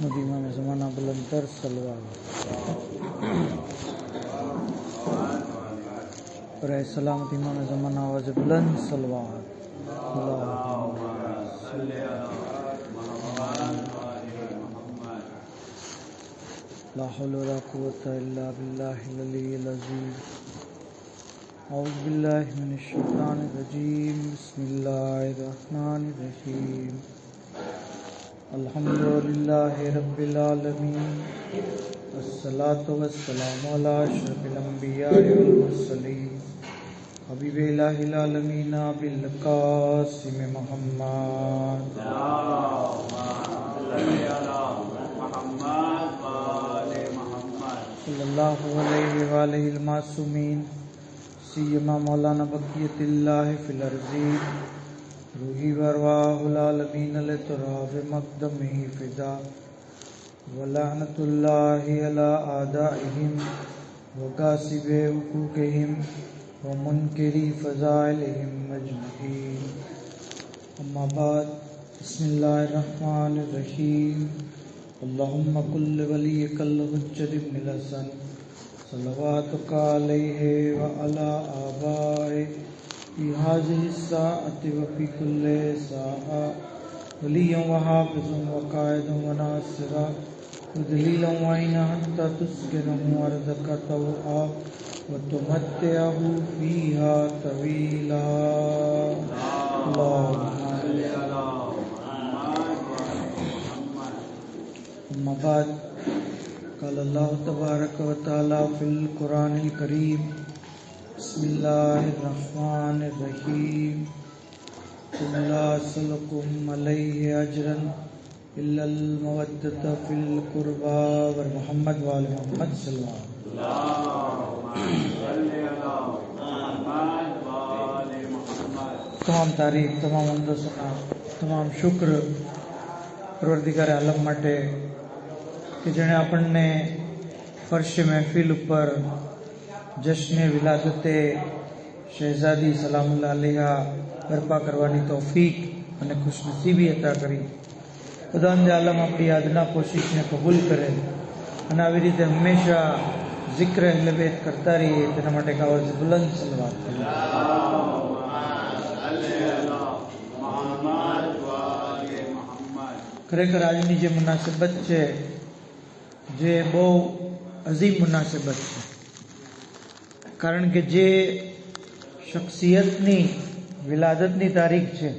مدینہ میں زمانہ بلند تر سلوار اور اے سلام مدینہ میں زمانہ آواز بلند سلوار لا حول ولا قوة الا بالله العلي العظيم۔ اعوذ بالله من الشيطان الرجيم۔ بسم الله الرحمن الرحيم۔ الحمد لله رب العالمین، والصلاة والسلام على أشرف الانبیاء والمرسلين حبیب الہ العالمین بالقاسم محمد. صلی اللہ علیہ وآلہ المعصومین، سیما مولانا بقیت اللہ فی الارضین روحي وارواح العالمين لتراب مقدمه فدا ولعنة الله على أعدائهم وكاسب حقوقهم ومنكر فضائلهم أجمعين أما بعد بسم الله الرحمن الرحيم اللهم كل وليك الحجة بن الحسن صلواتك عليه وعلى آبائه في هذه الساعة وفي كل ساعة. وليا وحافظا وقائدا وناصرا. ودليلا وعينا حتى تسكنه أرضك طوعا وتمتعه فيها طويلا. اللهم صل أما بعد. قال الله تبارك وتعالى في القرآن الكريم. بسم اللہ الرحمن الرحیم. اللہ صلقم علیہ اجرن اللہ المودت فی القربا والمحمد والمحمد صلی اللہ علیہ وسلم. تمام تاریخ تمام اندسنا تمام شکر پروردگار عالم مٹے کہ جنہیں اپن نے فرش محفل اوپر ઉપર જશ્ને વિલાદતે શહેઝાદી સલામુલ્લા અલીહા બરપા કરવાની તોફીક અને ખુશનસીબી અતા કરી ખુદાંદ આલમ આપણી યાદના કોશિશને કબૂલ કરે અને આવી રીતે હંમેશા જિક્ર અહલબેત કરતા રહીએ તેના માટે કાવજ બુલંદ સલવાત કરીએ ખરેખર આજની જે મુનાસિબત છે જે બહુ અઝીમ મુનાસિબત છે કારણ કે જે શખ્સિયતની વિલાદતની તારીખ છે,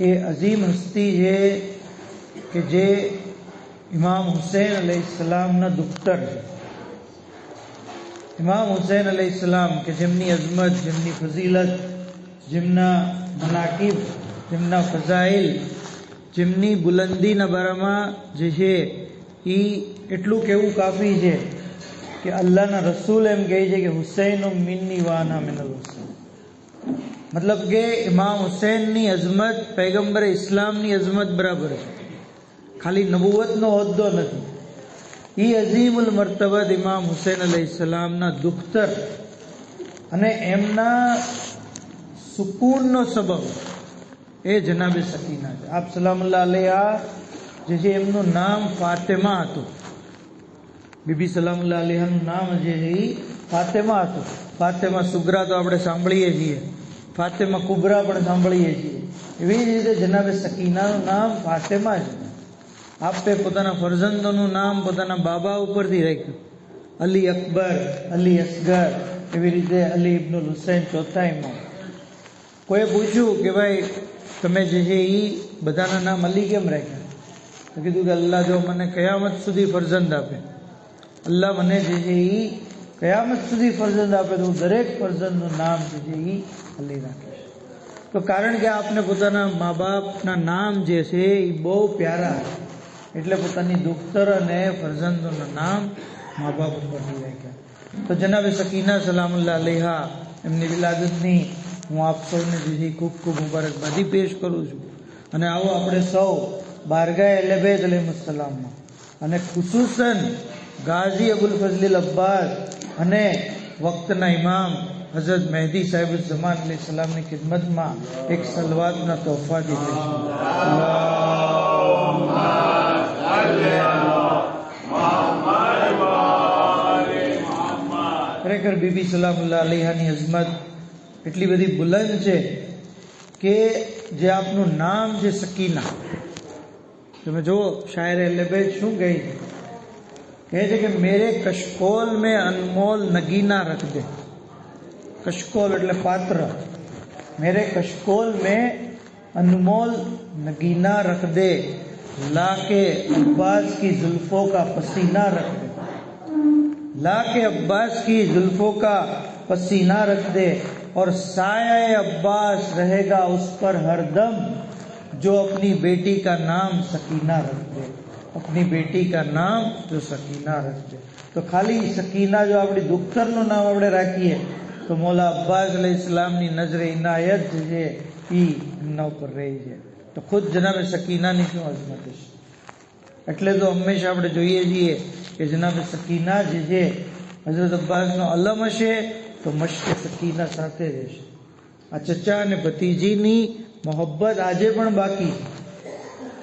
એ અઝીમ હસ્તી છે કે જે ઇમામ હુસૈન અલૈહિસ્સલામના દુખ્તર છે. ઇમામ હુસૈન અલૈહિસ્સલામ કે જેમની અઝમત, જેમની ફઝીલત, જેમના મનાકિબ, જેમના ફઝાઇલ, જેમની બુલંદીના બારામાં જે છે એ એટલું કેવું કાફી છે કે અલ્લાહના રસૂલ એમ કહે છે કે હુસૈનો મિન્ની વાના મિનલ હુસૈન. મતલબ કે ઇમામ હુસૈનની અઝમત પૈગંબર ઇસ્લામની અઝમત બરાબર છે. ખાલી નબુવતનો હોદ્દો નથી. એ અઝીમુલ મરતબત ઇમામ હુસૈન અલૈહિસ્સલામના દુખ્તર અને એમના સુકૂનનો સબબ એ જનાબે સકીના છે. આપ સલામુલ્લા અલૈહા જે છે એમનું નામ ફાતેમા હતું. બીબી સલામુલ્લા અલીહાનું નામ જે છે એ ફાતેમા હતું. ફાતેમા સુગરા તો આપણે સાંભળીએ છીએ. ફાતેમા કુબરા પણ સાંભળીએ છીએ. એવી જ રીતે જનાબે સકીનાનું નામ ફાતેમા છે આપે પોતાના ફરજંદોનું નામ પોતાના બાબા ઉપરથી રાખ્યું. અલી અકબર, અલી અસગર, એવી રીતે અલી ઇબ્નુલ હુસૈન ચોથા ઇમામ. કોઈએ પૂછ્યું કે ભાઈ, તમે જે છે એ બધાના નામ અલી કેમ રાખ્યા? કીધું કે અલ્લાહ જો મને કયામત સુધી ફરજંદ આપે. અલ્લાહ મને જે છે એ કયામત સુધી ફરજંદ આપે તો હું દરેક ફરજંદનું નામ જે છે એ અલી રાખીશ. તો કારણ કે આપને પોતાના મા બાપના નામ જે છે એ બહુ પ્યારા એટલે પોતાની દુખ્તર અને ફરજંદોના નામ મા બાપ ઉપરથી રાખ્યા. તો જનાબે સકીના સલામુલ્લા અલીહા, એમની વિલાદતની હું આપ સૌને દીધી ખૂબ ખૂબ મુબારકબાદી પેશ કરું છું. અને આવો આપણે સૌ બારગાહ એલેબેદ અલીમસલામમાં અને ખુસુસન ગાઝી અબુલ ફઝલીલ અબ્બાસ અને વક્તના ઇમામ હઝરત મહેદી સાહેબ જમાન અલી સલામની ખિદમતમાં એક સલવાતના તોહફા દીધે છે ખરેખર બીબી સલામુલ્લાહ અલીહાની અઝમત એટલી બધી બુલંદ છે કે જે આપનું નામ છે સકીના તમે જુઓ શાયરે લેબે શું کہتے کہ میرے کشکول میں انمول نگینا رکھ دے۔ کشکول એટલે પાત્ર میرے کشکول میں انمول نگینا رکھ دے۔ لا کے عباس کی زلفوں کا پسینہ رکھ دے۔ لا کے عباس کی زلفوں کا پسینہ رکھ دے۔ اور سایہ عباس رہے گا اس پر ہر دم جو اپنی بیٹی کا نام سکینہ رکھ دے۔ अपनी बेटी का નામ જો સકીના રખજે તો ખાલી સકીના જો આપણી દુખ્તરનું નામ આપણે રાખીએ તો મોલા અબ્બાસ અલૈહિ ઇસ્લામની નજરે ઇનાયત જે છે એ એમના ઉપર રહી છે તો ખુદ જનાબે સકીનાની શું અઝમત છે એટલે તો હંમેશા આપણે જોઈએ છીએ કે જનાબે સકીના જે છે હઝરત અબ્બાસનો અલમ હશે તો મશ્કે સકીના સાથે રહેશે આ ચચા અને ભતીજીની મોહબ્બત આજે પણ બાકી છે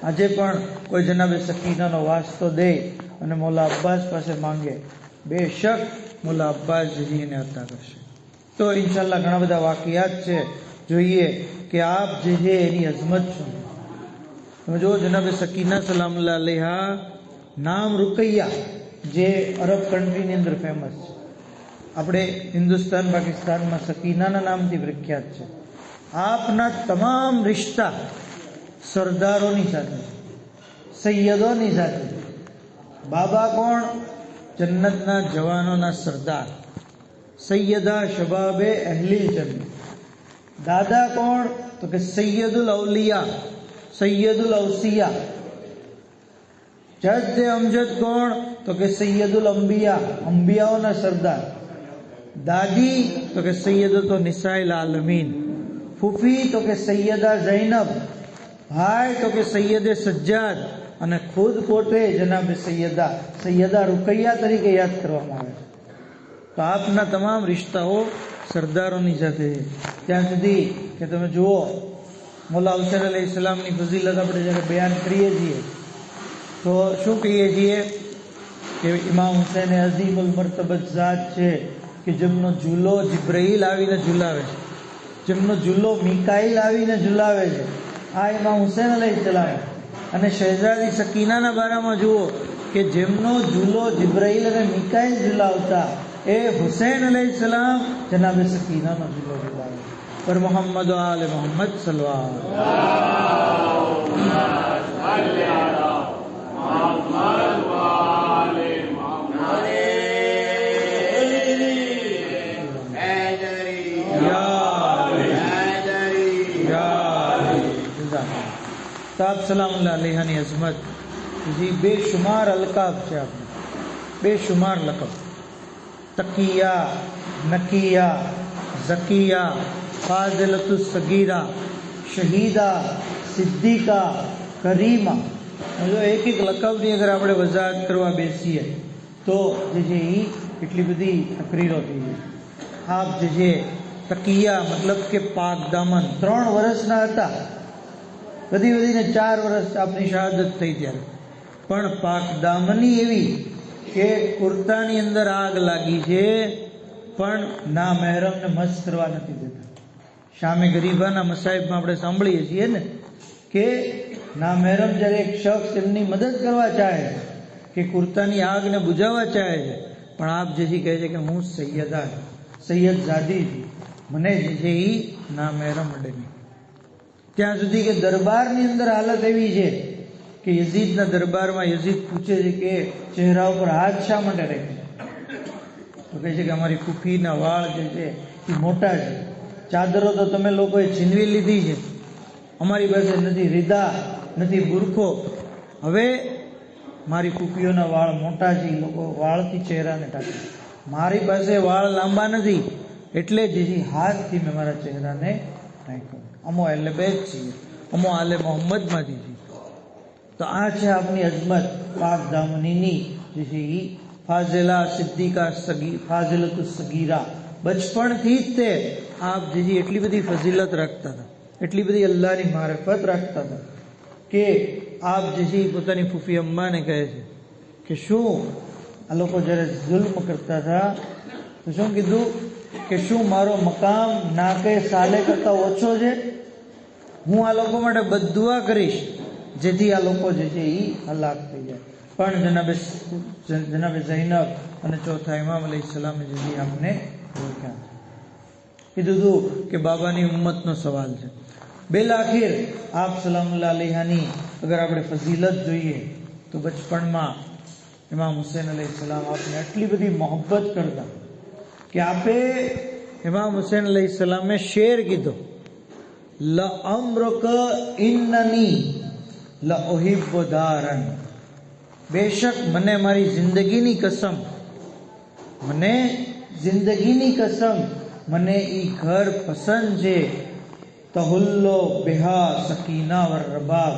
આજે પણ કોઈ જનાબે સકીનાનો વાસ્તો દે અને મોલા અબ્બાસ પાસે માંગે. બેશક મોલા અબ્બાસજી એને અતા કરશે. તો ઇન્શાલ્લાહ ઘણા બધા વાકિયાત છે. જોઈએ કે આપ જે છે એની અઝમત છો. તમે જુઓ જનાબે સકીના સલામલા લેહા નામ રૂકૈયા, જે અરબ કન્ટ્રીની અંદર ફેમસ છે. આપણે હિન્દુસ્તાન, પાકિસ્તાનમાં સકીનાના નામથી પ્રખ્યાત છે. આપના તમામ રિશ્તા સરદારોની સાથે સૈયદોની સાથે. બાબા કોણ? જન્નતના જવાનોના સરદાર. સૈયદા શબાબે અહલીલ જન્નત. દાદા કોણ? તો કે સૈયદુલ અવલિયા સૈયદુલ અવસિયા જજ અમજદ કોણ? તો કે સૈયદુલ અંબિયા, અંબિયાઓના સરદાર. દાદી, તો કે સૈયદો તો નિસાઇલ આલમીન. ફૂફી, તો કે સૈયદા જૈનબ ભાઈ, તો કે સૈયદે સજ્જાદ અને ખુદ પોતે જનાબે સૈયદા સૈયદા રૂકૈયા તરીકે યાદ કરવામાં આવે છે. તો આપના તમામ રિશ્તાઓ સરદારોની સાથે ત્યાં સુધી કે તમે જુઓ, મોલા હુસેન અલી ઇસ્લામની ફઝીલત આપણે જ્યારે બયાન કરીએ છીએ, તો શું કહીએ છીએ કે ઇમામ હુસેન અઝીમ ઉલ મરતબત ઝાત છે કે જેમનો ઝૂલો જિબ્રાઈલ આવીને ઝુલાવે છે. જેમનો ઝૂલો મિકાઈલ આવીને ઝુલાવે છે. આ ઇમામ હુસેન અલૈહિ સલામ અને શહેજાદી સકીનાના બારામાં જુઓ કે જેમનો ઝૂલો જિબ્રાઈલ અને મિકાઈલ ઝુલાવતા એ હુસૈન અલૈહિ સલામ જનાબે સકીનાનો ઝૂલો ઝુલાવે પર મોહમ્મદ આલે મોહમ્મદ સલવાર તો આપ સલામ લેહાની અઝમત. જી બેશુમાર અલકાબ છે આપણે બેશુમાર લકબ. તકિયા, નકિયા, ઝકિયા, ફાઝિલતુ સગીરા, શહીદા, સિદ્દીકા, કરીમા. જો એક એક લકબની અગર આપણે વજાહત કરવા બેસીએ, તો જે છે એ એટલી બધી તકરીરો થઈ ગઈ આપ જે છે, તકિયા મતલબ કે પાક દામન. ત્રણ વર્ષના હતા. વધી વધીને ચાર વર્ષ આપની શહાદત થઈ ત્યારે. પણ પાક દામની એવી કે કુર્તાની અંદર આગ લાગી છે, પણ ના મહેરમને મસ્ત કરવા નથી દેતા. શામે ગરીબાના મસાહેબમાં આપણે સાંભળીએ છીએ ને કે ના મહેરમ જ્યારે એક શખ્સ એમની મદદ કરવા ચાહે છે, કે કુર્તાની આગને બુજાવવા ચાહે છે, પણ આપ જે છે કહે છે કે હું સૈયદા સૈયદ ઝાદી મને જે છે એ ના મહેરમ અડે નહીં. ત્યાં સુધી કે દરબારની અંદર હાલત એવી છે કે યઝીદના દરબારમાં યઝીદ પૂછે છે કે ચહેરા ઉપર હાથ શા માટે રાખે તો કહે છે કે અમારી કુફીના વાળ જે છે એ મોટા છે. ચાદરો તો તમે લોકોએ છીનવી લીધી છે. અમારી પાસે નથી રીધા નથી બુરખો. હવે મારી કુપીઓના વાળ મોટા છે, એ લોકો વાળથી ચહેરાને ઢાંકે મારી પાસે વાળ લાંબા નથી, એટલે જેથી હાથથી મેં મારા ચહેરાને ઢાંક્યો. અમો એટલે બે જ છીએ અમો આલે મોહમ્મદમાંથી છીએ તો આ છે આપની અજમત પાક દામનીની જે છે એ ફાઝેલા સિદ્દીકા સગી ફાઝિલતુ સગીરા બચપણથી જ તે આપ જે છે એટલી બધી ફઝીલત રાખતા હતા એટલી બધી અલ્લાહની મારફત રાખતા હતા કે આપ જે છે એ પોતાની ફૂફી અમ્માને કહે છે કે શું આ લોકો જ્યારે જુલ્મ કરતા હતા તો શું કીધું કે શું મારો મકામ નાકે સાલે કરતા ઓછો છે હું આ લોકો માટે બદુઆ કરીશ, જેથી આ લોકો જે છે એ હલાક થઈ જાય. પણ જનાબે જનાબે ઝૈનબ અને ચોથા ઇમામ અલી સલામે જે આપને રોક્યા કીધું હતું કે બાબાની ઉમ્મતનો સવાલ છે. બેલ આખીર આપ સલામુલ્લા અલીહાની અગર આપણે ફઝીલત જોઈએ, તો બચપણમાં ઇમામ હુસેન અલી સલામ આપને આટલી બધી મોહબ્બત કરતા કે આપે ઇમામ હુસેન અલી સલામે શેર કીધો. લ અમ્રક ઇન્નની લ ઓહિબ્બુ દારન બેશક મને મારી જિંદગીની કસમ મને જિંદગીની કસમ મને ઈ ઘર પસંદ છે તહુલ્લો બેહા સકીના વર રબાબ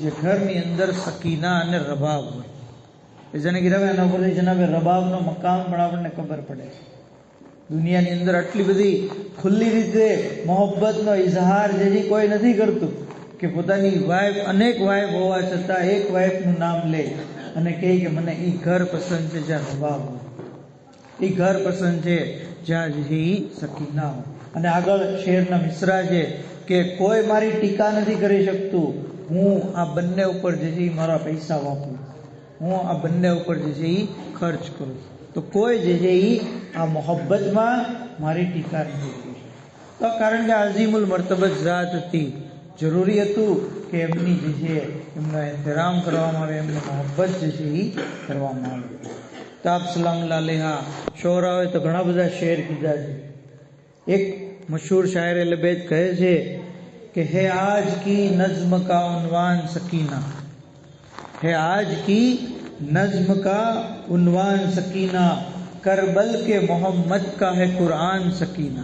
જે ઘરની અંદર સકીના અને રબાબ હોય એ જેને કીધા એના ઉપરથી જનાબે રબાબનો મકામ પણ આપણને ખબર પડે છે દુનિયાની અંદર આટલી બધી ખુલ્લી રીતે મોહબ્બતનો ઇઝહાર જેથી કોઈ નથી કરતું કે પોતાની વાઈફ અનેક વાઈફ હોવા છતાં એક વાઈફનું નામ લે અને કહે કે મને એ ઘર પસંદ છે જ્યાં હવા એ ઘર પસંદ છે જ્યાં જે છે એ સકીના હોય. અને આગળ શેરના મિશ્રા છે કે કોઈ મારી ટીકા નથી કરી શકતું, હું આ બંને ઉપર જે છે મારા પૈસા વાપરું. હું આ બંને ઉપર જે છે એ ખર્ચ કરું شرا ایک مشہور شاعر نظم کا عنوان سکینہ، کربل کے محمد کا ہے قرآن سکینہ۔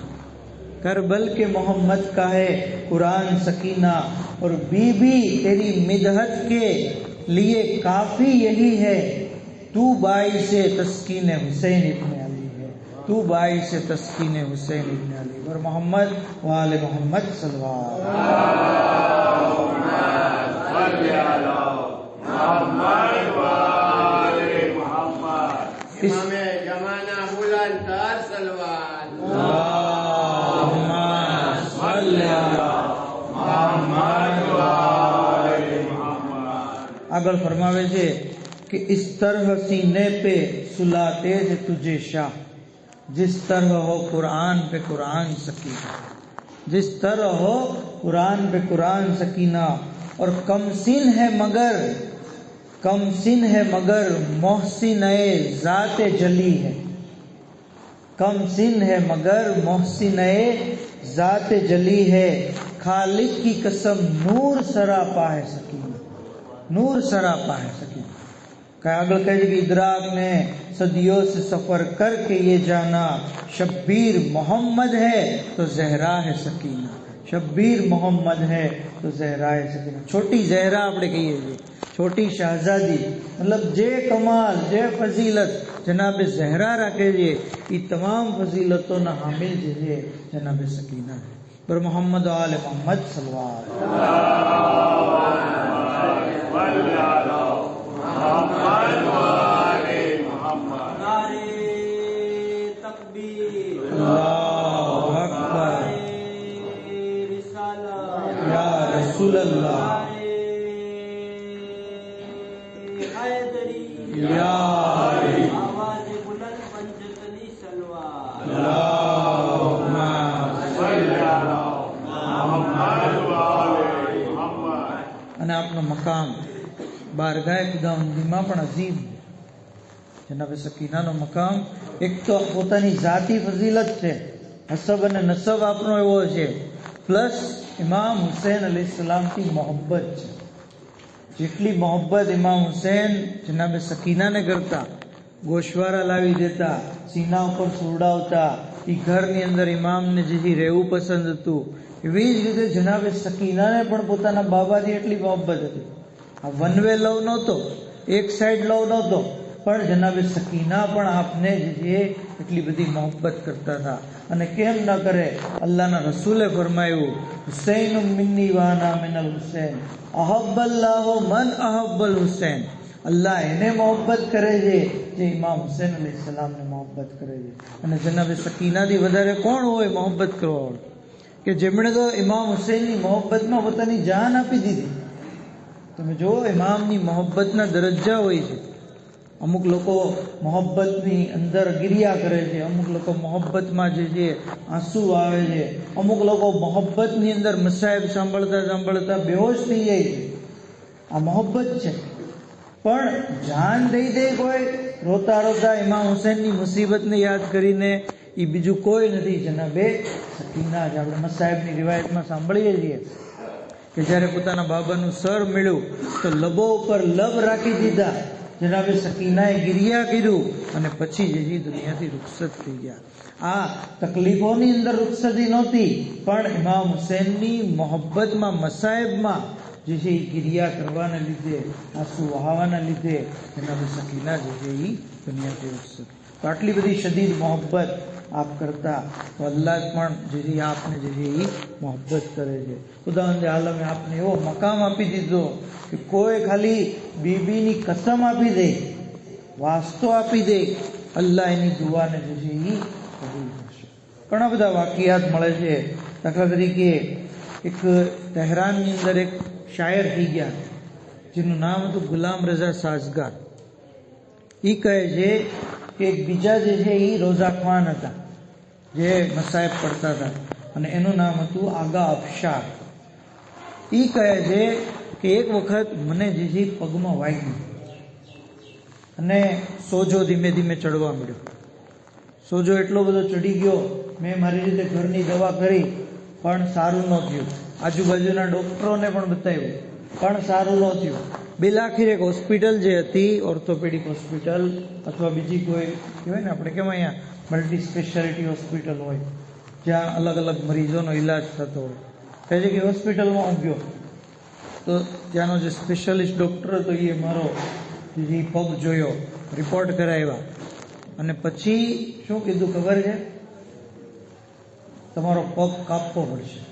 کربل کے محمد کا ہے قرآن سکینہ۔ اور بی بی تیری مدحت کے لیے کافی یہی ہے۔ تو باعث تسکین حسین ابن علی ہے۔ تو باعث تسکین حسین ابن علی۔ اور محمد وال محمد صلوات۔ اگر فرماوے سے کہ اس طرح سینے پہ سلاتے تھے تجھے شاہ، جس طرح ہو قرآن پہ قرآن سکینہ، جس طرح ہو قرآن پہ قرآن سکینہ، اور کم سن ہے مگر، کم سن ہے مگر محسن ذات جلی ہے۔ کم سن ہے مگر محسن ذات جلی ہے۔ خالق کی قسم نور سراپا ہے سکین۔ نور سراپا ہے سکین۔ قیابل قید ادراک نے صدیوں سے سفر کر کے یہ جانا، شبیر محمد ہے تو زہرا ہے سکینہ شبیر محمد ہے، تو زہرائے سکینہ۔ چھوٹی زہرا આપણે કહીએ છીએ છોટી શહજાદી મતલબ جے કમાલ જે ફઝીલત જનાબ زہرا یہ جی، تمام فضیلتوں نہ حامل جی છે જનાબ સકીના پر محمد و آل محمد صلوات۔ اللہ علیہ وسلم બારગાહ ખુદાવંદીમાં પણ અઝીમ જનાબ સકીનાનો મકામ, એક તો પોતાની જાતિ ફઝીલત છે હસબ અને નસબ આપણો એવો છે, પ્લસ ઇમામ હુસૈન અલી સલામથી મોહબ્બત છે. જેટલી મોહબ્બત ઇમામ હુસેન જનાબે સકીનાને કરતા, ગોશવારા લાવી દેતા, સીના ઉપર સુરડાવતા, એ ઘરની અંદર ઇમામને જેથી રહેવું પસંદ હતું, એવી જ રીતે જનાબે સકીનાને પણ પોતાના બાબાથી એટલી મોહબ્બત હતી. વન વે લવ નહોતો, એક સાઈડ લવ નહોતો. પણ જનાબે સકીના પણ આપને જે એટલી બધી મોહબ્બત કરતા હતા. અને કેમ ન કરે? અલ્લાહના રસૂલે ફરમાયું, હુસૈન મિન્ની વાના મિનલ હુસૈન. અહબ્બલ્લાહો મન અહબ્બલ હુસૈન. અલ્લાહ એને મોહબ્બત કરે છે, જે ઇમામ હુસૈન અલી સલામને મોહબ્બત કરે છે. અને જનાબે સકીનાથી વધારે કોણ હોય મોહબ્બત કરવા વાળું કે જેમણે તો ઇમામ હુસૈનની મોહબ્બતમાં પોતાની જાન આપી દીધી. તમે જુઓ ઇમામની મોહબ્બતના દરજ્જા હોય છે. અમુક લોકો મોહબ્બતની અંદર ગિરિયા કરે છે, અમુક લોકો મોહબ્બતમાં જે છે, આંસુ આવે છે. અમુક લોકો મોહબ્બતની અંદર મસાહેબ સાંભળતા સાંભળતા બેહોશ થઈ જાય છે. આ મોહબ્બત છે. પણ જાન દઈ દે કોઈ, રોતા રોતા ઇમામ હુસૈનની મુસીબતને યાદ કરીને એ બીજું કોઈ નથી. જનાબે સકીના જ આપણે મસાહેબની રિવાયતમાં સાંભળીએ છીએ. કે જ્યારે પોતાના બાબાનું સર મળ્યું, તો લબો ઉપર લબ રાખી દીધા. જનાબે સકીનાએ ગિરિયા કર્યું અને પછી જે છે દુનિયાથી રૂખસત થઈ ગયા. આ તકલીફોની અંદર રૂખસતી નહોતી, પણ ઇમામ હુસૈનની મોહબ્બતમાં મસાહેબમાં જે છે એ ગિરિયા કરવાના લીધે, આંસુ વહાવાના લીધે એના સકીના જે છે એ દુનિયાથી રૂખસત. તો આટલી બધી શદીદ મોહબ્બત આપ કરતા અલ્લાહ પણ જેથી આપને જેથી મોહબ્બત કરે છે. ખુદાવંદે આલમે આપને એવો મકામ આપી દીધો કે કોઈ ખાલી બીબીની કસમ આપી દે, વાસ્તો આપી દે, અલ્લાહ એની દુઆને જેથી એ કબૂલ કરશે. ઘણા બધા વાકિયાત મળે છે. દાખલા તરીકે એક તહેરાનની અંદર એક શાયર થઈ ગયા, જેનું નામ હતું ગુલામ રઝા સાજગાર. એ કહે છે કે બીજા જે છે એ રોઝા ખાન હતા, જે મસાહેબ પડતા હતા. અને એનું નામ હતું આગા અફશા એ કહે છે કે એક વખત મને જે છે પગમાં વાગ્યું અને સોજો ધીમે ધીમે ચડવા મળ્યો સોજો એટલો બધો ચડી ગયો, મેં મારી રીતે ઘરની દવા કરી, પણ સારું ન થયું. આજુબાજુના ડૉક્ટરોને પણ બતાવ્યું. પણ સારું ન થયું. બિલાખીર એક હોસ્પિટલ જે હતી ઓર્થોપેડિક હોસ્પિટલ અથવા બીજી કોઈ, કહેવાય ને આપણે કેમ અહીંયા મલ્ટી સ્પેશિયાલિટી હોસ્પિટલ હોય, જ્યાં અલગ અલગ મરીઝોનો ઈલાજ થતો હોય. કહે છે કે હોસ્પિટલમાં હું તો ત્યાંનો જે સ્પેશિયાલિસ્ટ ડૉક્ટર હતો એ મારો જે પગ જોયો રિપોર્ટ કરાવ્યા. અને પછી શું કીધું ખબર છે? તમારો પગ કાપવો પડશે.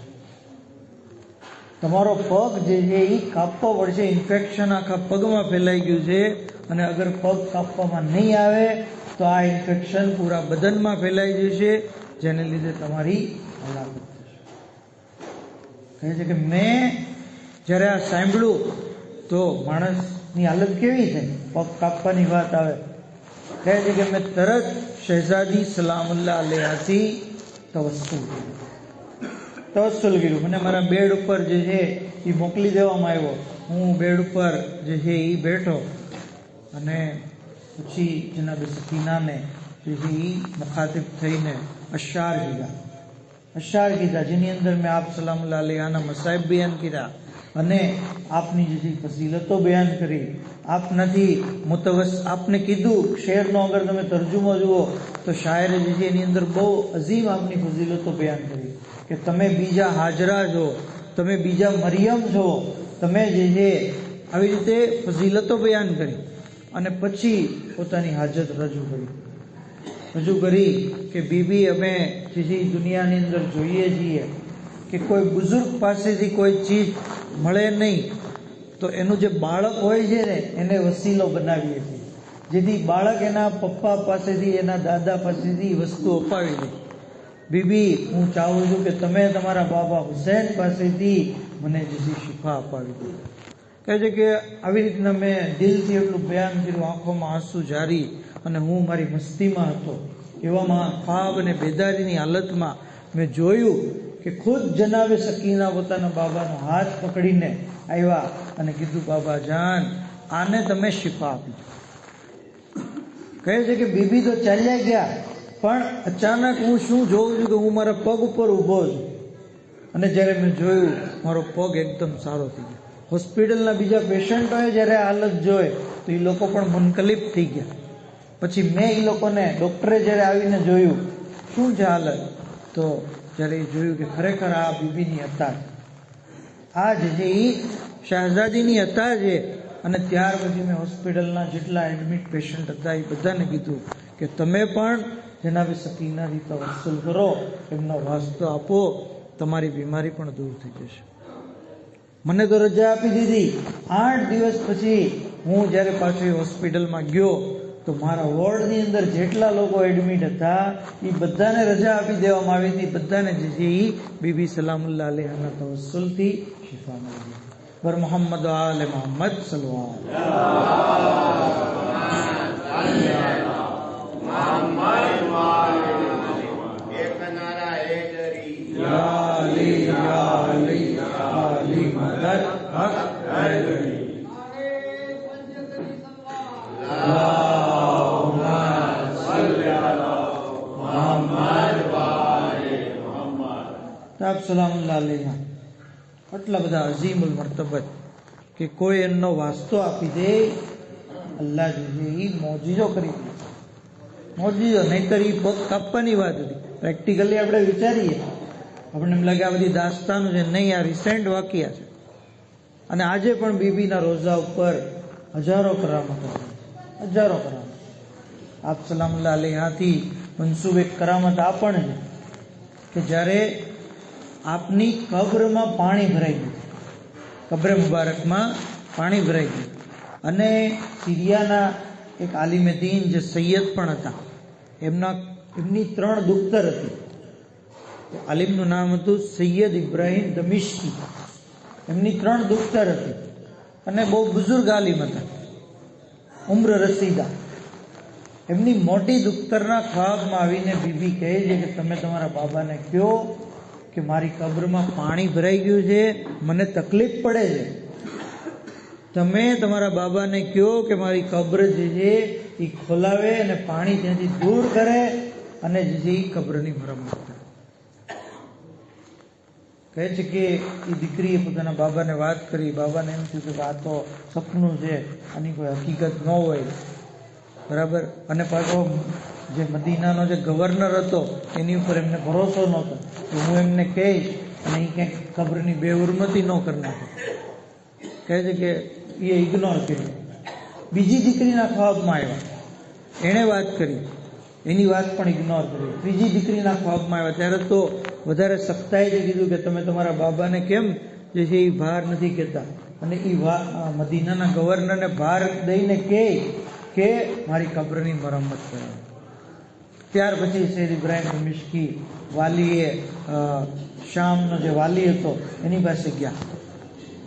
તમારો પગ જે છે એ કાપવો પડશે ઇન્ફેક્શન આખા પગમાં ફેલાઈ ગયું છે અને અગર પગ કાપવામાં નહીં આવે, તો આ ઇન્ફેક્શન પૂરા બદનમાં ફેલાઈ જશે, જેને લીધે તમારી હલાકત થશે. કહે છે કે મેં જ્યારે આ સાંભળ્યું, તો માણસની હાલત કેવી છે? પગ કાપવાની વાત આવે. કહે છે કે મેં તરત શહેઝાદી સલામુલ્લાહ અલેહાથી તવસ્તુ કર્યું. તવસ્સુલ કર્યું. મને મારા બેડ ઉપર જે છે એ મોકલી દેવામાં આવ્યો. હું બેડ ઉપર જે છે એ બેઠો અને પછી જનાબ સકીનાને જે છે એ મુખાતિબ થઈને અશાર કીધા. અશાર કીધા, જેની અંદર મેં આપ સલામુલ્લાહ અલેહાના મસાહેબ બયાન કર્યા અને આપની જે ફઝીલતો બયાન કરી. આપ નથી મુતવસ, આપને કીધું, શેરનો અગર તમે તરજુમો જુઓ, તો શાયરે જે છે એની અંદર બહુ અઝીમ આપની ફઝીલતો બયાન કરી. કે તમે બીજા હાજરા છો, તમે બીજા મરિયમ છો, તમે જે છે, આવી રીતે ફઝીલતો બયાન કરી અને પછી પોતાની હાજત રજૂ કરી. રજૂ કરી કે, બીબી, અમે જેથી દુનિયાની અંદર જોઈએ છીએ કે કોઈ બુઝુર્ગ પાસેથી કોઈ ચીજ મળે નહીં, તો એનું જે બાળક હોય છે ને, એને વસીલો બનાવીએ છીએ. જેથી બાળક એના પપ્પા પાસેથી, એના દાદા પાસેથી વસ્તુ અપાવી દે. બીબી, હું ચાહું છું કે તમે તમારા બાબા હુસૈન પાસેથી મને જુદી શિફા અપાવી દો. કહે છે કે, આવી રીતના મેં દિલથી એટલું બયાન કર્યું, આંખોમાં આંસુ જારી અને હું મારી મસ્તીમાં હતો. એવામાં ખાબ અને બેદારીની હાલતમાં મેં જોયું કે ખુદ જનાબે સકીના પોતાના બાબાનો હાથ પકડીને આવ્યા અને કીધું, બાબા જાન, આને તમે શિફા આપી કહે છે કે, બીબી તો ચાલ્યા ગયા પણ અચાનક હું શું જોઉં છું કે હું મારા પગ ઉપર ઊભો છું. અને જ્યારે મેં જોયું, મારો પગ એકદમ સારો થઈ ગયો. હોસ્પિટલના બીજા પેશન્ટોએ જ્યારે હાલત જોઈ, તો એ લોકો પણ મનકલિપ થઈ ગયા. પછી મેં એ લોકોને, ડૉક્ટરે જ્યારે આવીને જોયું, શું છે હાલત? તો જ્યારે એ જોયું કે ખરેખર આ બીબીની હતા આ જે છે એ શહેજાદીની હતા જે અને ત્યાર પછી મેં હોસ્પિટલના જેટલા એડમિટ પેશન્ટ હતા, એ બધાને કીધું કે તમે પણ જનાબે સકીનાથી તવસ્સુલ કરો, એમનો વાસ્તો આપો, તમારી બીમારી પણ દૂર થઈ જશે. મને તો રજા આપી દીધી. આઠ દિવસ પછી હું જ્યારે પાછો હોસ્પિટલમાં ગયો, તો મારા વોર્ડની અંદર જેટલા લોકો એડમિટ હતા એ બધાને રજા આપી દેવામાં આવી હતી. બધાને જે બીબી સલામુલ્લા અલેહાના તવસ્સુલથી શિફા મળી પર મોહમ્મદ આલે મોહમ્મદ સલવાન સલામુલ્લાહ અલૈહા આટલા બધા અઝીમુલ મરતબત કે કોઈ એમનો વાસ્તો આપી દે, અલ્લાહ જે એ મોજીજો કરી દે. મોજીજો, નહીતર એ પગ કાપવાની વાત હતી. પ્રેક્ટિકલી આપણે વિચારીએ. આપણને એમ લાગે આ બધી દાસ્તાનું છે, નહીં, આ રિસેન્ટ વાક્યા છે. અને આજે પણ બીબીના રોઝા ઉપર હજારો કરામત હજારો કરામત આપ સલામુલ્લાહ અલૈહાથી મનસુબ એક કરામત આ પણ છે કે જ્યારે આપની કબ્રમાં પાણી ભરાઈ ગયું. કબ્ર મુબારકમાં પાણી ભરાઈ ગયું. અને સિરિયાના એક આલિમે દીન જે સૈયદ પણ હતા, એમના, એમની ત્રણ દુખ્તર હતી. આલિમનું નામ હતું સૈયદ ઇબ્રાહિમ દમિશ્કી. એમની ત્રણ દુખ્તર હતી. અને બહુ બુઝુર્ગ આલિમ હતા. ઉમ્ર રસીદા એમની મોટી દુખ્તરના ખ્વાબમાં આવીને બીબી કહે છે કે તમે તમારા બાબાને કહો કે મારી કબ્રમાં પાણી ભરાઈ ગયું છે, મને તકલીફ પડે છે. તમે તમારા બાબાને કહો કે મારી કબ્ર જે છે એ ખોલાવે અને પાણી ત્યાંથી દૂર કરે અને જે છે એ કબ્રની મરમ્મત કરે. કહે છે કે એ દીકરીએ પોતાના બાબાને વાત કરી. બાબાને એમ થયું કે આ તો સપનું છે, આની કોઈ હકીકત ન હોય. બરાબર? અને પાછો જે મદીનાનો જે ગવર્નર હતો, એની ઉપર એમને ભરોસો નહોતો. તો હું એમને કહીશ, અને એ ક્યાંક ખબરની બેઉરમતી ન કરી નાખે. કહે છે કે એ ઇગ્નોર કર્યું. બીજી દીકરીના ખ્વાબમાં આવ્યા. એણે વાત કરી. એની વાત પણ ઇગ્નોર કરી. ત્રીજી દીકરીના ખ્વાબમાં આવ્યા. ત્યારે તો વધારે સખ્તાઈથી કીધું કે તમે તમારા બાબાને કેમ જે છે એ ભાર નથી કહેતા? અને એ મદીનાના ગવર્નરને ભાર દઈને કહે કે મારી કબ્રની મરમ્મત કરે. ત્યાર પછી શેર ઇબ્રાહીમ મિશ્કી વાલીએ શામનો જે વાલી હતો, એની પાસે ગયા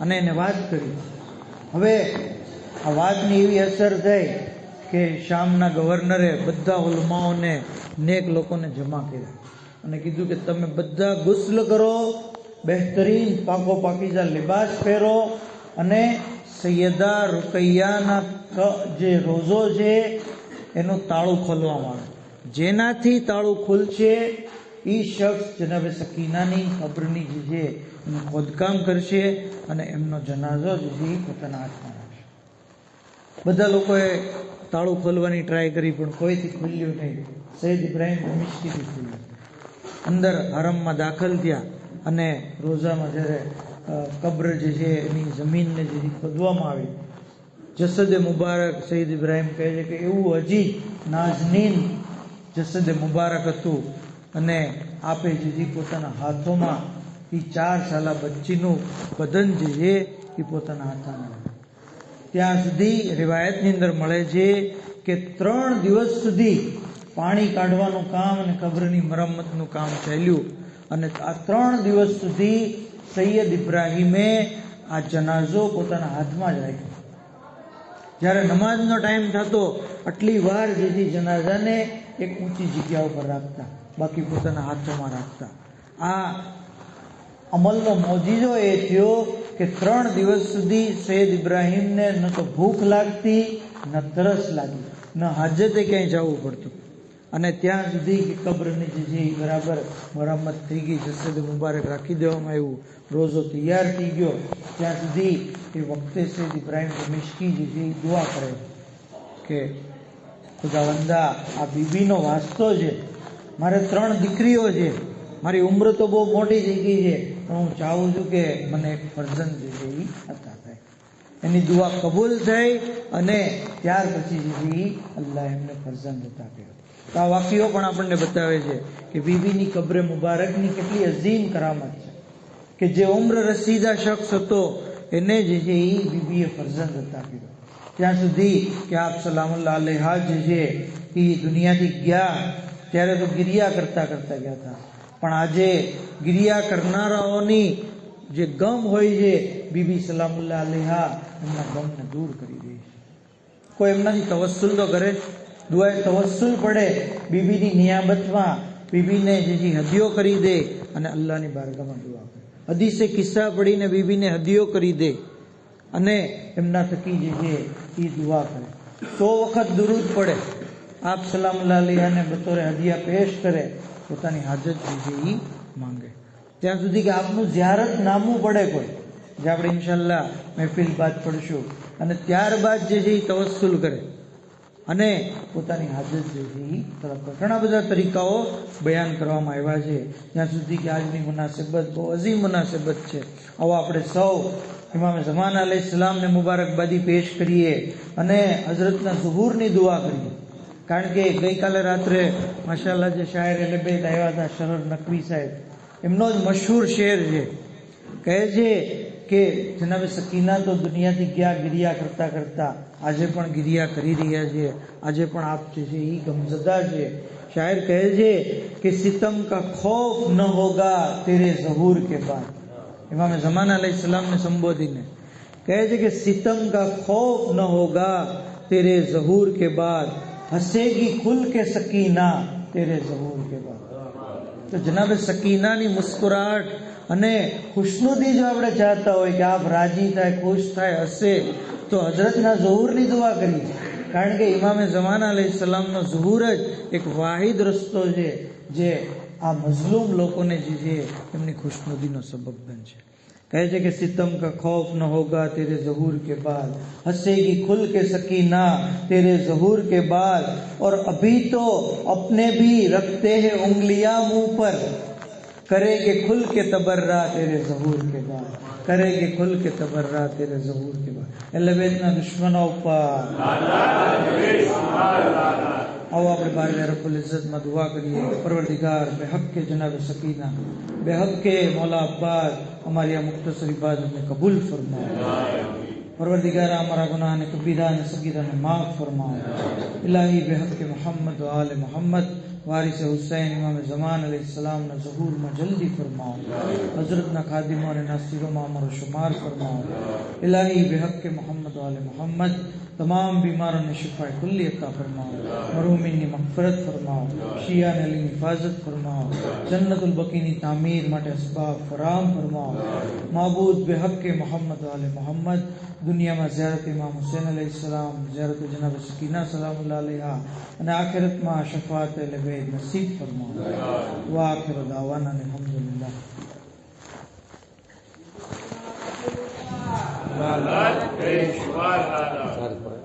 અને એને વાત કરી. હવે આ વાતની એવી અસર થઈ કે શામના ગવર્નરે બધા ઉલમાઓને, નેક લોકોને જમા કર્યા અને કીધું કે તમે બધા ગુસ્લ કરો, બહેતરીન પાકો પાકીજા લિબાસ પહેરો અને સૈયદા રૂકૈયાના જે રોઝો છે, એનું તાળું ખોલવામાં જેનાથી તાળું ખુલશે એ શખ્સ જનાબે સકીનાની કબ્રની જે છે, એનું ખોદકામ કરશે અને એમનો જનાઝો જે છે પોતાના હાથમાં રાખશે. બધા લોકોએ તાળું ખોલવાની ટ્રાય કરી, પણ કોઈથી ખુલ્યું નહીં. સૈયદ ઇબ્રાહિમ મિશ્કીથી ખુલ્યું. અંદર હરમમાં દાખલ થયા અને રોઝામાં જ્યારે કબ્ર જે છે, એની જમીનને જે ખોદવામાં આવી. જસદે મુબારક સઈદ ઇબ્રાહિમ કહે છે કે એવું હજી નાઝનીન જસદે મુબારક હતું અને આપે જે પોતાના હાથોમાં એ ચાર સાલા બચ્ચીનું બદન જે છે એ પોતાના હાથમાં ત્યાં સુધી રિવાયતની અંદર મળે છે કે ત્રણ દિવસ સુધી પાણી કાઢવાનું કામ અને કબ્રની મરમ્મતનું કામ ચાલ્યું અને આ ત્રણ દિવસ સુધી સૈયદ ઇબ્રાહીમે આ જનાઝો પોતાના હાથમાં જ રાખ્યો. જ્યારે નમાજનો ટાઈમ થતો, આટલી વાર જેથી જનાઝાને એક ઊંચી જગ્યા ઉપર રાખતા, બાકી પોતાના હાથોમાં રાખતા. આ અમલનો મોજીજો એ થયો કે ત્રણ દિવસ સુધી સૈયદ ઇબ્રાહીમને ન તો ભૂખ લાગતી, ન તરસ લાગી, ન હાજતે ક્યાંય જવું પડતું. અને ત્યાં સુધી કબ્રની જે બરાબર મરામત થઈ ગઈ, જસદ મુબારક રાખી દેવામાં આવ્યું. રોઝો તૈયાર થઈ ગયો, ત્યાં સુધી એ વખતે સૈયદ ઇબ્રાહીમ મિશ્કી જે દુઆ કરે કે ખુદાવંદા આ બીબીનો વાસ્તો છે. મારે ત્રણ દીકરીઓ છે. મારી ઉંમર તો બહુ મોટી થઈ ગઈ છે. પણ હું ચાહું છું કે મને એક ફરજન જે છે એ હતા થાય. એની દુઆ કબૂલ થઈ અને ત્યાર પછી જે અલ્લાહ એમને ફરજન અતા કર્યો. તો આ વાક્યો પણ આપણને બતાવે છે કે બીબીની કબ્રે મુબારકની કેટલી અઝીમ કરામત છે. કે જે ઉમ્ર રસીદા શખ્સ હતો, એને જે છે એ બીબીએ ફરજંદ હતા કીધો ત્યાં સુધી કે આપ સલામુલ્લાહ અલેહા જે છે એ દુનિયાથી ગયા, ત્યારે તો ગિરિયા કરતા કરતા ગયા હતા. પણ આજે ગિરિયા કરનારાઓની જે ગમ હોય છે, બીબી સલામુલ્લાહ અલેહા એમના ગમને દૂર કરી દે છે. કોઈ એમનાથી તવસ્સુલ તો કરે. દુઆએ તવસ્સુલ પડે બીબીની નિયામતમાં, બીબીને જે છે હદીઓ કરી દે અને અલ્લાહની બારગામાં દુઆ કરે. હદીસે કિસ્સા પડીને બીબીને હદીઓ કરી દે અને એમના થકી જે છે એ દુઆ કરે. સો વખત દુરૂદ પડે. આપ સલામ લાલિયાને બતોરે હદિયા પેશ કરે, પોતાની હાજત જે છે એ માંગે. ત્યાં સુધી કે આપનું જ્યારત નામું પડે કોઈ, જે આપણે ઇન્શાલ્લાહ મહેફિલ બાદ પડશું. અને ત્યારબાદ જે છે એ તવસ્સુલ કરે. અને પોતાની હાજત જે તરફ ઘણા બધા તરીકાઓ બયાન કરવામાં આવ્યા છે. જ્યાં સુધી કે આજની મુનાસિબત બહુ અઝીમ મુનાસિબત છે. આવો આપણે સૌ ઇમામ ઝમાન અલૈહિ સલામને મુબારકબાદી પેશ કરીએ અને હઝરતના ઝુહૂરની દુઆ કરીએ. કારણ કે ગઈકાલે રાત્રે માશાલ્લાહ જે શાયર એલેબેદ આવ્યા હતા, શરર નકવી સાહેબ, એમનો જ મશહૂર શેર છે. કહે છે કે જનાબે સકીના તો દુનિયાથી ગયા ગિરિયા કરતા કરતા આજે પણ ગિરિયા કરી રહ્યા છે. આજે પણ આપ જે છે એ ગમઝદા છે. શાયર કહે છે કે સિતમ કા ખોફ ન હોગા તેરે ઝહૂર કે બાદ. ઇમામ ઝમાન અલૈહિ સલામને સંબોધીને કહે છે કે સિતમ કા ખોફ ન હોગા તેરે ઝહૂર કે બાદ. હસેગી ખુલ કે સકીના તેરે ઝહૂર કે બાદ. તો જનાબે સકીનાની મુસ્કુરાટ અને ખુશનુદી જો આપણે ચાહતા હોય કે આપ રાજી થાય, ખુશ થાય હશે તો હજરતના ઝહુરની દુઆ કરી. કારણ કે ઇમામે જમાના અલી સલામનો ઝહુર જ એક વાહિદ રસ્તો છે، જે આ મઝલૂમ લોકોને જે છે، એમની سبب بن جے کہے جے کہ ستم کا خوف نہ ہوگا تیرے ظہور کے بعد ہسے گی کھل کے سکینہ تیرے ظہور کے بعد اور ابھی تو اپنے بھی رکھتے ہیں انگلیاں منہ پر کرے گے کھل کے تبرہ تیرے ظہور کے بعد۔ کرے گے کھل کے تبرہ تیرے ظہور کے بعد۔ اللہ بیتنا دشمن او پا او اپنے بارے میں رب العزت میں دعا کریے پروردگار، بے حق کے جناب سکینہ، بے حق کے مولا عباد ہماری مختصر عبادت میں قبول فرمائے۔ અમારી આ મુખ્તસર ઇબાદતને કબૂલ ફરમાવો પરવરદિગાર અમારા ગુનાહ ને કબીરા ને સગીરાને માફ ફરમાવો ઇલાહી બેહક કે મોહમ્મદ વ આલે મોહમ્મદ વારિસ હુસૈન ઇમામ ઝમાન અલૈહિ સલામના ઝહૂરમાં જલ્દી ફરમાવો હઝરતના ખાદિમો અને નાસિરોમાં અમારો શુમાર ફરમાવો ઇલાહી બેહક કે મોહમ્મદ વ આલે મોહમ્મદ તમામ બીમારોને શિફાએ કુલ્લી અતા ફરમાવો મરહુમીનની મગફરત ફરમાવો શિયા અને અલીની હિફાજત ફરમાવો જન્નતુલ બકીની તામીર માટે અસબાબ ફરામ ફરમાવો માબૂદ બેહક કે મોહમ્મદ વ આલે મોહમ્મદ દુનિયામાં ઝિયારત ઇમામ હુસૈન અલૈહિ સલામ ઝિયારત જનાબ સકીના સલામુલ્લાહ અલૈહા અને આખિરતમાં શફાત લબેદ નસીબ ફરમાવો વા આખિર દાવાના અલહમદુલિલ્લાહ લાલ કૃષ્ણ વાલા